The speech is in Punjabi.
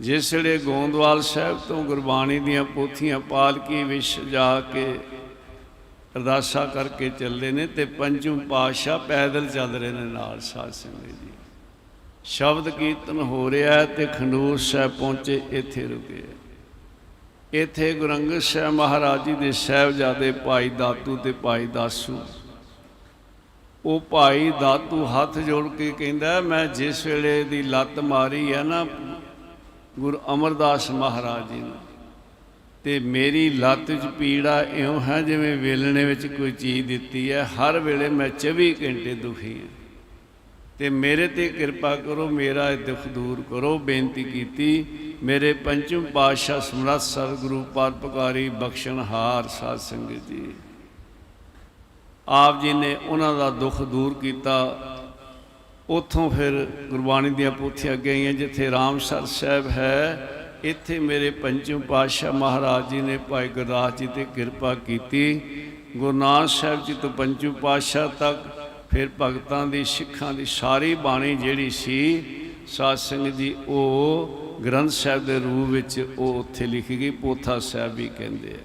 ਜਿਸ ਵੇਲੇ ਗੋਂਦਵਾਲ ਸਾਹਿਬ ਤੋਂ ਗੁਰਬਾਣੀ ਦੀਆਂ ਪੋਥੀਆਂ ਪਾਲਕੀ ਵਿੱਚ ਜਾ ਕੇ ਅਰਦਾਸਾ ਕਰਕੇ ਚੱਲਦੇ ਨੇ ਤੇ ਪੰਜੂ ਪਾਤਸ਼ਾਹ ਪੈਦਲ ਚੱਲ ਰਹੇ ਨੇ ਨਾਲ ਸਾਧ ਸੰਗਤ ਜੀ। ਸ਼ਬਦ ਕੀਰਤਨ ਹੋ ਰਿਹਾ ਹੈ ਤੇ ਖੰਡੂਰ ਸਾਹਿਬ ਪਹੁੰਚੇ, ਇੱਥੇ ਰੁਕੇ ਇੱਥੇ ਗੁਰੰਗਦ ਸਾਹਿਬ ਮਹਾਰਾਜ ਜੀ ਦੇ ਸਾਹਿਬਜ਼ਾਦੇ ਭਾਈ ਦਾਤੂ ਤੇ ਭਾਈ ਦਾਸੂ। ਉਹ ਭਾਈ ਦਾਤੂ ਹੱਥ ਜੋੜ ਕੇ ਕਹਿੰਦਾ ਮੈਂ ਜਿਸ ਵੇਲੇ ਦੀ ਲੱਤ ਮਾਰੀ ਹੈ ਨਾ ਗੁਰੂ ਅਮਰਦਾਸ ਮਹਾਰਾਜ ਜੀ ਨੇ। ਤੇ ਮੇਰੀ ਲੱਤ 'ਚ ਪੀੜਾ ਇਉਂ ਹੈ ਜਿਵੇਂ ਵੇਲਣੇ ਵਿੱਚ ਕੋਈ ਚੀਜ਼ ਦਿੱਤੀ ਹੈ, ਹਰ ਵੇਲੇ ਮੈਂ 24 ਘੰਟੇ ਦੁਖੀ ਹਾਂ। ਤੇ ਮੇਰੇ ਤੇ ਕਿਰਪਾ ਕਰੋ, ਮੇਰਾ ਇਹ ਦੁੱਖ ਦੂਰ ਕਰੋ, ਬੇਨਤੀ ਕੀਤੀ, ਮੇਰੇ ਪੰਚਮ ਪਾਤਸ਼ਾਹ ਸਮਰੱਥ ਸਤਿਗੁਰੂ ਪਰਪਕਾਰੀ ਬਖਸ਼ਣਹਾਰ ਸਾਧ ਸੰਗਤ ਜੀ। ਆਪ ਜੀ ਨੇ ਉਹਨਾਂ ਦਾ ਦੁੱਖ ਦੂਰ ਕੀਤਾ ਉੱਥੋਂ ਫਿਰ ਗੁਰਬਾਣੀ ਦੀਆਂ ਪੋਥੀਆਂ ਗਈਆਂ ਜਿੱਥੇ ਰਾਮ ਸਰ ਸਾਹਿਬ ਹੈ, ਇੱਥੇ ਮੇਰੇ ਪੰਚਮ ਪਾਤਸ਼ਾਹ ਮਹਾਰਾਜ ਜੀ ਨੇ ਭਾਈ ਗੁਰਦਾਸ ਜੀ ਤੇ ਕਿਰਪਾ ਕੀਤੀ। ਗੁਰੂ ਨਾਨਕ ਸਾਹਿਬ ਜੀ ਤੋਂ ਪੰਚਮ ਪਾਤਸ਼ਾਹ ਤੱਕ ਫਿਰ ਭਗਤਾਂ ਦੀ, ਸਿੱਖਾਂ ਦੀ ਸਾਰੀ ਬਾਣੀ ਜਿਹੜੀ ਸੀ, ਸਾਧ ਸੰਗਤ ਜੀ ਉਹ ਗ੍ਰੰਥ ਸਾਹਿਬ ਦੇ ਰੂਪ ਵਿੱਚ ਉਹ ਉੱਥੇ ਲਿਖੀ ਗਈ, ਪੋਥਾ ਸਾਹਿਬ ਵੀ ਕਹਿੰਦੇ ਆ।